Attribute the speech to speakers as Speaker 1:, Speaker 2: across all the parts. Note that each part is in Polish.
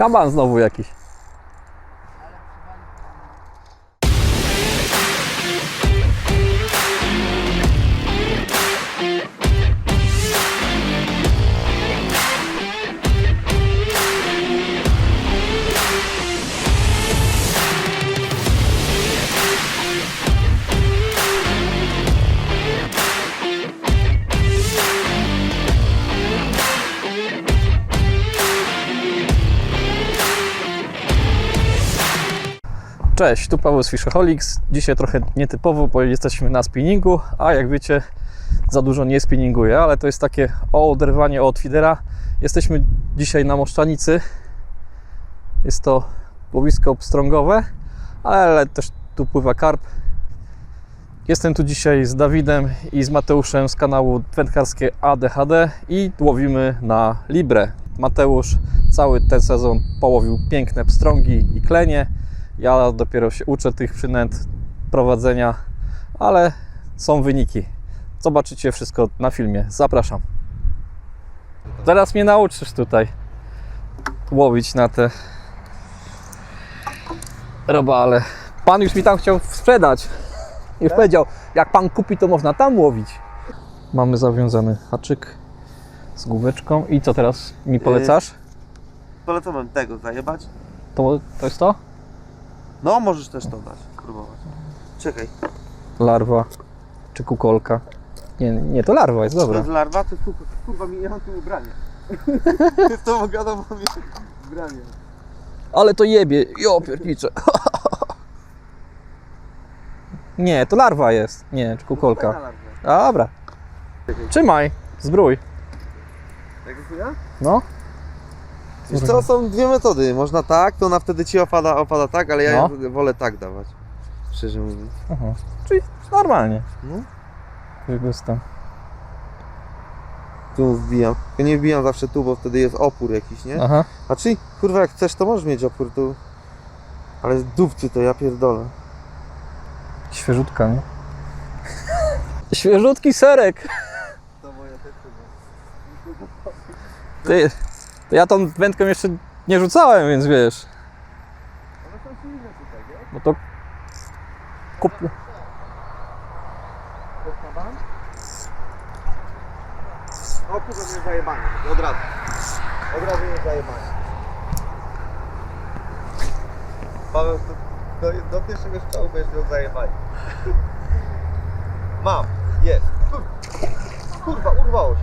Speaker 1: Kaban znowu jakiś. Cześć, tu Paweł z Fishaholics. Dzisiaj trochę nietypowo, bo jesteśmy na spinningu, a jak wiecie, za dużo nie spinninguję, ale to jest takie oderwanie od feedera. Jesteśmy dzisiaj na Moszczanicy. Jest to łowisko pstrągowe, ale też tu pływa karp. Jestem tu dzisiaj z Dawidem i z Mateuszem z kanału wędkarskie ADHD i łowimy na Libre. Mateusz cały ten sezon połowił piękne pstrągi i klenie. Ja dopiero się uczę tych przynęt prowadzenia, ale są wyniki. Zobaczycie wszystko na filmie. Zapraszam. Teraz mnie nauczysz tutaj łowić na te robale. Pan już mi tam chciał sprzedać. Już powiedział, jak pan kupi, to można tam łowić. Mamy zawiązany haczyk z główeczką. I co teraz mi polecasz?
Speaker 2: Polecam tego zajebać.
Speaker 1: To, to jest to?
Speaker 2: No, możesz też to dać, spróbować. Czekaj,
Speaker 1: Larwa czy kukolka? Nie, nie, to larwa jest
Speaker 2: to
Speaker 1: dobra.
Speaker 2: jest larwa, to jest kurwa, kurwa mi, ja mam tu ubranie. to gadam, mam ubranie.
Speaker 1: Ale to jebie, jo piernicze. Nie, to larwa jest. Nie, czy kukolka.
Speaker 2: Larwa.
Speaker 1: Dobra. Trzymaj, zbrój.
Speaker 2: Tak jak ja?
Speaker 1: No.
Speaker 2: Wiesz co, są dwie metody. Można tak, to ona wtedy ci opada, opada tak, ale ja
Speaker 1: No.
Speaker 2: wolę tak dawać. Szczerze mówiąc.
Speaker 1: Aha. Czyli normalnie.
Speaker 2: No.
Speaker 1: Wygustam.
Speaker 2: Tu wbijam. Ja nie wbijam zawsze tu, bo wtedy jest opór jakiś, nie?
Speaker 1: Aha.
Speaker 2: A czy, kurwa, jak chcesz, to możesz mieć opór tu. Ale z dupcy to ja pierdolę.
Speaker 1: Świeżutka, nie? Świeżutki serek.
Speaker 2: To moja też
Speaker 1: Ty, to ja tą wędką jeszcze nie rzucałem, więc wiesz.
Speaker 2: Tutaj, nie?
Speaker 1: Bo to kup...
Speaker 2: O kurwa, mnie zajebanie. Od razu. Od razu mnie zajebanie. Paweł, do, do pierwszego strzału będziesz miał zajebanie. Mam. Jest. Kurwa, urwało się.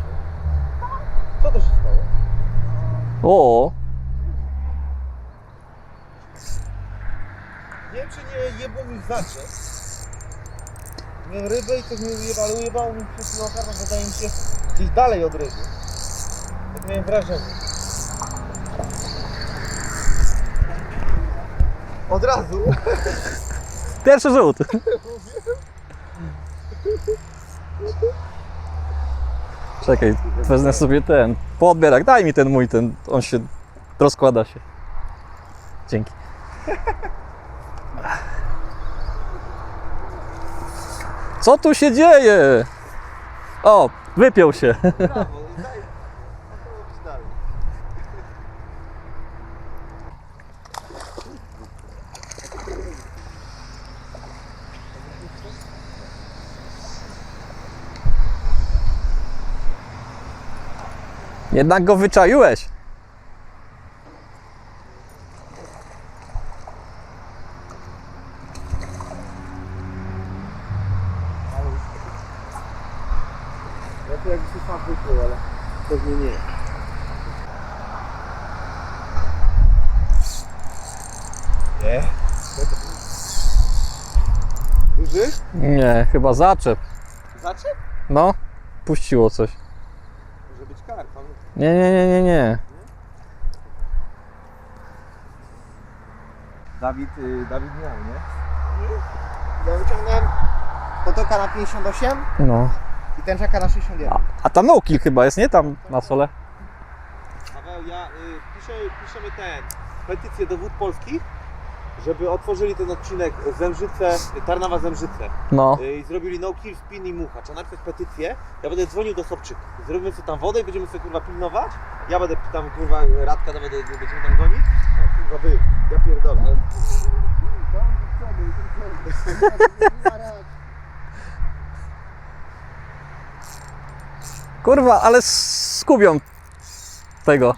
Speaker 2: Co to się stało?
Speaker 1: O,
Speaker 2: Nie wiem, czy nie jebło mi w zacie. Miałem rybę i coś mi ujebało, ale ujebało mi przez karma, wydaje mi się gdzieś dalej od ryby. Tak miałem wrażenie. Od razu.
Speaker 1: pierwszy rzut. Czekaj, wezmę sobie ten podbierak. Daj mi ten mój, ten, on się rozkłada się. Dzięki. Co tu się dzieje? O, wypiął się.
Speaker 2: Brawo, i daj. A to robić dalej.
Speaker 1: Jednak go wyczaiłeś.
Speaker 2: Ja to jakby się sam wykrył, ale pewnie nie. Nie. Duży?
Speaker 1: Nie, chyba zaczep.
Speaker 2: Zaczep?
Speaker 1: No, puściło coś.
Speaker 2: Może być karp, ale...
Speaker 1: Nie, nie, nie, nie, nie.
Speaker 2: Dawid, y, Dawid miał, nie? Ja wyciągnąłem potoka na 58
Speaker 1: No.
Speaker 2: i tęczaka na 61.
Speaker 1: A, a tam no kill chyba jest, nie? Tam na sole.
Speaker 2: Paweł, ja y, piszę, piszemy ten, petycję do wód polskich żeby otworzyli ten odcinek Zemżyce, Tarnawa Zemżyce
Speaker 1: No,
Speaker 2: y, i zrobili no kill, spin i mucha. Trzeba napisać petycję, ja będę dzwonił do Sobczyka. Zrobimy sobie tam wodę i będziemy sobie kurwa pilnować. Ja będę tam kurwa Radka, to będę, będziemy tam gonić. O kurwa wy, ja pierdolę. ale-
Speaker 1: kurwa, ale skubią tego.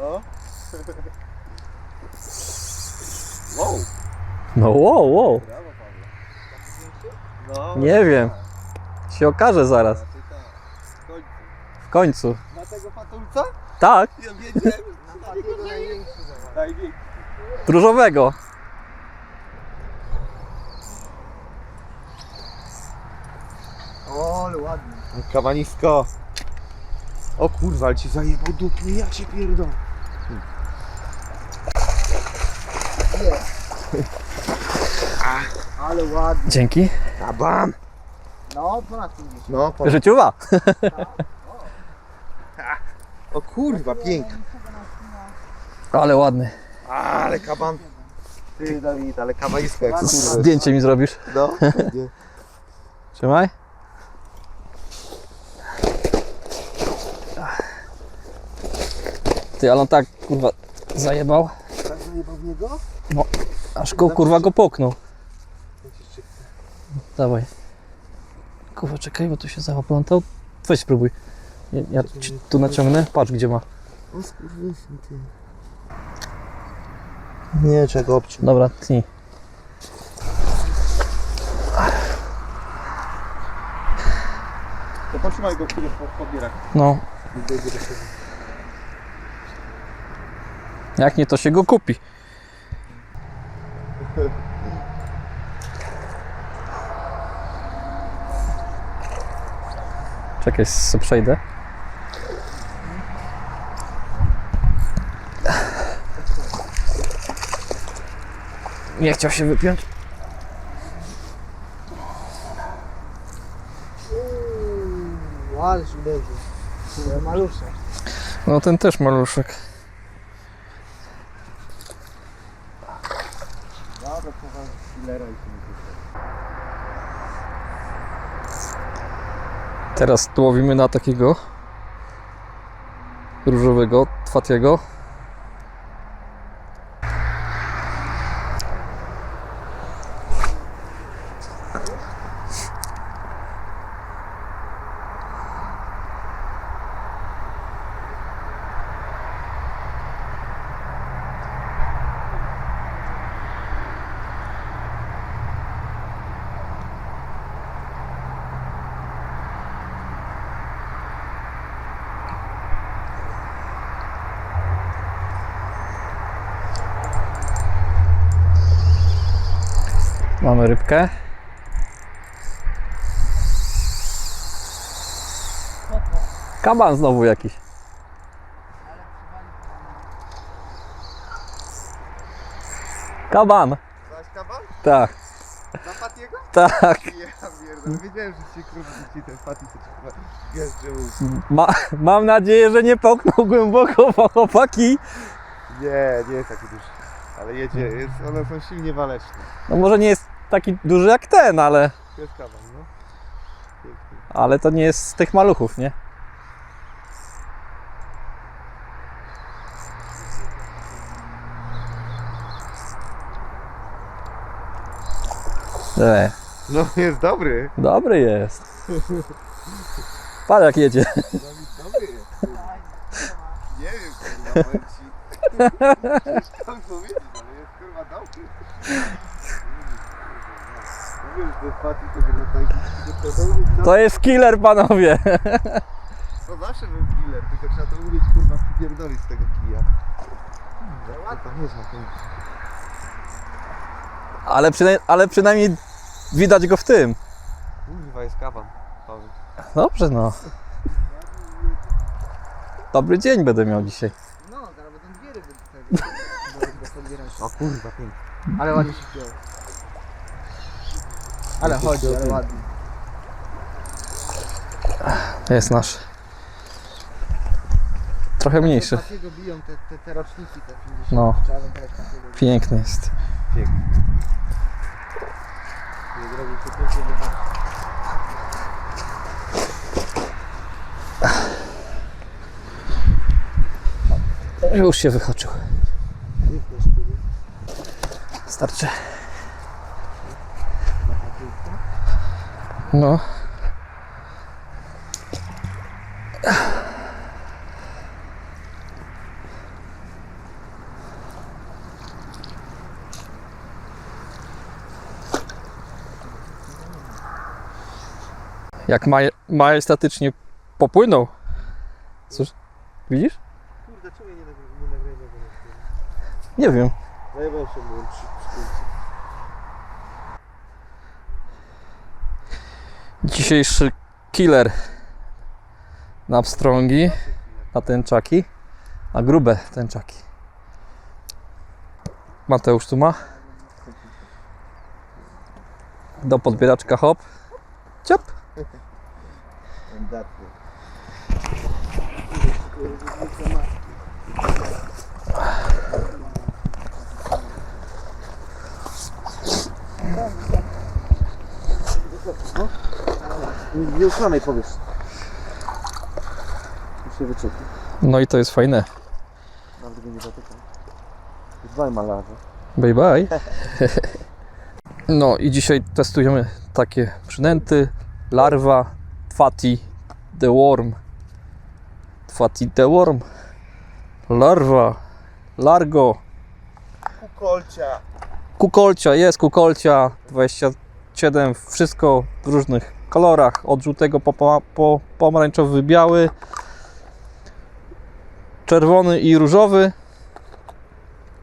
Speaker 2: No. Wow.
Speaker 1: No wow, wow.
Speaker 2: Brawo Paweł. No.
Speaker 1: Nie wiem. Się okaże zaraz.
Speaker 2: Raczej tak. W końcu.
Speaker 1: W końcu.
Speaker 2: Na tego patulca?
Speaker 1: Tak,
Speaker 2: Ja wiedziałem. Na takiego największy. Największy.
Speaker 1: różowego.
Speaker 2: O, ale ładnie. Kawanisko. O kurwa, ale ci zajebał dupny, ja cię pierdolę. Ale ładnie.
Speaker 1: Dzięki.
Speaker 2: Kaban.
Speaker 3: No, ponad 50.
Speaker 2: No, po...
Speaker 1: Życiowa.
Speaker 2: O kurwa, piękny.
Speaker 1: Ale ładny.
Speaker 2: Ale kaban. Ty Dawid, ale kawanisko jak kurwa.
Speaker 1: Zdjęcie mi zrobisz.
Speaker 2: No, nie.
Speaker 1: Trzymaj. Ty, ale on tak kurwa zajebał,
Speaker 2: Tak zajebał w niego?
Speaker 1: Aż go kurwa go poknął. Dawaj. Kurwa, czekaj, bo tu się zaplątał. Weź spróbuj. Ja, ja ci tu naciągnę. Patrz gdzie ma.
Speaker 2: O skurwysyn, ty. Nie, czego obciąć.
Speaker 1: Dobra, tnij.
Speaker 2: To potrzymaj go chwilę po podbierach.
Speaker 1: No, jak nie to się go kupi. Czekaj, przejdę. Nie chciał się wypiąć.
Speaker 3: Uuu, ale się uderzył. Malusze.
Speaker 1: No ten też maluszek.
Speaker 2: Dobra, kurwa, killera i się
Speaker 1: Teraz tu łowimy na takiego różowego, twatiego. Mamy rybkę. Kaban znowu jakiś. Kaban.
Speaker 2: Zaś kaban?
Speaker 1: Tak,
Speaker 2: Na Patiego?
Speaker 1: tak.
Speaker 2: Ja pierdolę, wiedziałem, że ci kurwa ci ten Pati to ci chyba gęszczy
Speaker 1: Ma, mam nadzieję, że nie połknął głęboko, bo chłopaki.
Speaker 2: Nie, nie jest taki duży. Ale jedzie, jest, one są silnie waleczne.
Speaker 1: No może nie jest taki duży jak ten, ale,
Speaker 2: jest kaban, no.
Speaker 1: Ale to nie jest z tych maluchów, nie? E,
Speaker 2: No jest dobry.
Speaker 1: dobry jest. Patrz jak jedzie.
Speaker 2: Dawid dobry jest. kurwa. Nie wiem, kurwa, powiem ci. Ciężko powiedzieć, ale jest kurwa dobry. To jest
Speaker 1: killer, panowie.
Speaker 2: to zawsze był killer, tylko trzeba to umieć kurwa przypierdolić z tego kija. To jest na tym.
Speaker 1: Ale, przynaj- ale przynajmniej widać go w tym.
Speaker 2: Kurwa jest kawan.
Speaker 1: Dobrze, no. Dobry dzień będę miał dzisiaj.
Speaker 3: No, teraz będą dwie ryby.
Speaker 2: O kurwa, pięknie.
Speaker 3: Ale ładnie się wzięło. Ale chodzi, ale ładnie.
Speaker 1: To jest nasz. trochę mniejszy.
Speaker 3: Takiego biją te, te, te roczniki, te 50.
Speaker 1: No.
Speaker 3: Trzeba teraz takiego bić.
Speaker 1: Piękny jest.
Speaker 3: Nie zrobił się tylko wyhaczyć.
Speaker 1: Już się
Speaker 3: nie?
Speaker 1: Starczy.
Speaker 3: Na papierku.
Speaker 1: No. Jak maj, majestatycznie popłynął. Cóż, widzisz?
Speaker 3: Kurde, czemu ja nie nie
Speaker 1: wiem.
Speaker 3: Się przy, przy
Speaker 1: Dzisiejszy killer na pstrągi, na tęczaki, na grube tęczaki. Mateusz tu ma. Do podbieraczka hop. Ciop.
Speaker 3: Nie uchlanej powiesz. Tu się wyczepi.
Speaker 1: No i to jest fajne.
Speaker 3: Nawet go nie dotykam. Dwaj malarze.
Speaker 1: Bye bye. No i dzisiaj testujemy takie przynęty. Larwa, Twati, The Worm. Twati, The Worm. Larwa, Largo,
Speaker 3: Kukolcia.
Speaker 1: Kukolcia, jest kukolcia 27, wszystko w różnych kolorach, od żółtego po, po, po pomarańczowy, biały, czerwony i różowy.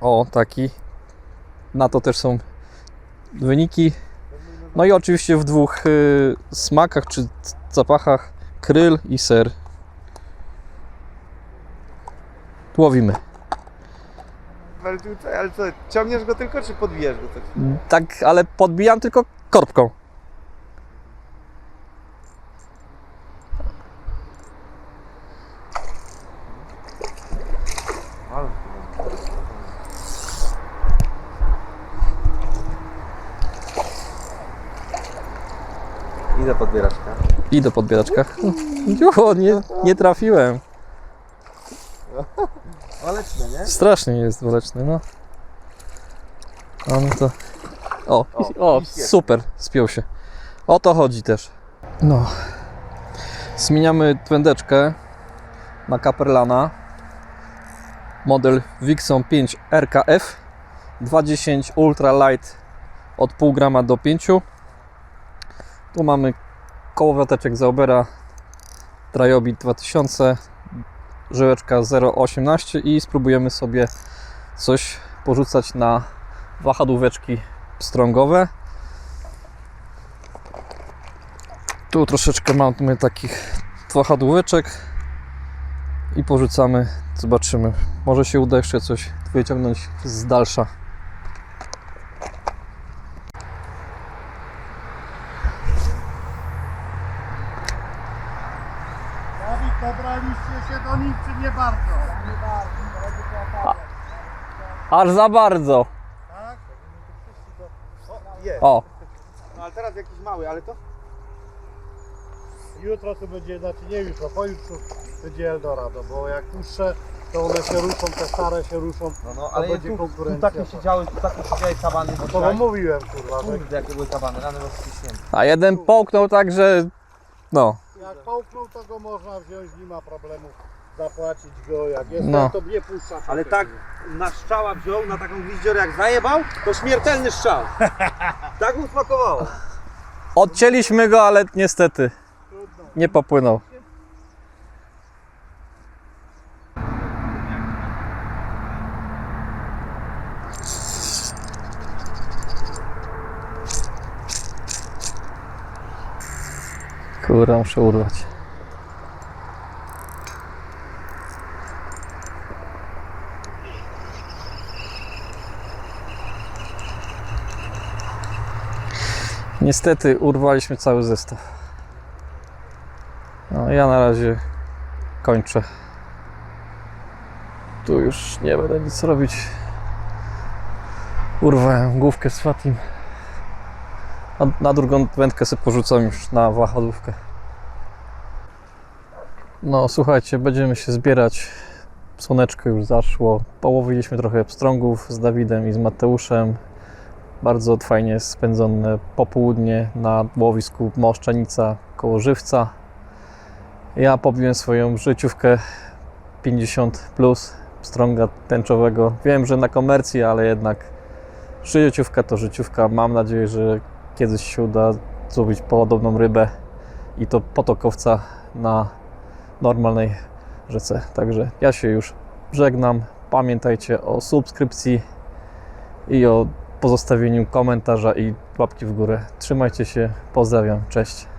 Speaker 1: O, taki. Na to też są wyniki. No i oczywiście w dwóch y, smakach czy zapachach kryl i ser. Łowimy.
Speaker 3: Ale, ale co, ciągniesz go tylko, czy podbijasz go tak?
Speaker 1: Tak, ale podbijam tylko korbką.
Speaker 3: Ale Idę
Speaker 1: do podbieraczka. Jo, nie, nie trafiłem.
Speaker 3: Waleczne, nie?
Speaker 1: Strasznie jest waleczny, no. A no to... O,
Speaker 3: O,
Speaker 1: super, spiął się. O to chodzi też. No. Zmieniamy twędeczkę na Caperlana. Model Vixon 5 RKF 210 Ultra Light od pół grama do 5. Tu mamy kołowroteczek Zaubera Triobit 2000 żyłeczka 0,18 i spróbujemy sobie coś porzucać na wahadłóweczki strągowe. Tu troszeczkę mamy takich wahadłóweczek i porzucamy, zobaczymy. Może się uda jeszcze coś wyciągnąć z dalsza.
Speaker 4: Dawid, dobraliście się do nich, czy nie bardzo? Nie bardzo,
Speaker 1: Aż za bardzo.
Speaker 4: tak?
Speaker 3: O, jest.
Speaker 1: O,
Speaker 3: No ale teraz jakiś mały, ale to...
Speaker 4: Jutro to będzie, znaczy nie jutro, pojutrze będzie Eldorado, bo jak puszczę, to one się ruszą, te stare się ruszą.
Speaker 2: No, no,
Speaker 4: To
Speaker 2: ale
Speaker 4: będzie
Speaker 2: tu, tu
Speaker 4: konkurencja.
Speaker 2: takie siedziały, tu takie siedziały kabany, bo
Speaker 4: No to wam mówiłem, kurwa, że
Speaker 2: kurde jakie były kabany, rany rozciśnięte.
Speaker 1: a jeden połknął tak, że no,
Speaker 4: jak połknął, to go można wziąć, nie ma problemu zapłacić go, jak jest,
Speaker 1: No.
Speaker 4: to nie puszcza.
Speaker 2: Ale tak na strzała wziął, na taką gwizdziorę jak zajebał, to śmiertelny strzał. Tak mu smakowało.
Speaker 1: odcięliśmy go, ale niestety nie popłynął. Kurwa, muszę urwać. Niestety urwaliśmy cały zestaw. No, ja na razie kończę. Tu już nie będę nic robić. Urwałem główkę z Fatim. Na, na drugą wędkę sobie porzucam już na wahadłówkę. No słuchajcie, będziemy się zbierać. Słoneczko już zaszło. Połowiliśmy trochę pstrągów z Dawidem i z Mateuszem. Bardzo fajnie spędzone popołudnie na łowisku Moszczanica koło Żywca. Ja pobiłem swoją życiówkę 50 plus pstrąga tęczowego. Wiem, że na komercji, ale jednak życiówka to życiówka. Mam nadzieję, że kiedyś się uda złowić podobną rybę i to potokowca na normalnej rzece. Także ja się już żegnam. Pamiętajcie o subskrypcji i o pozostawieniu komentarza i łapki w górę. Trzymajcie się, pozdrawiam, cześć.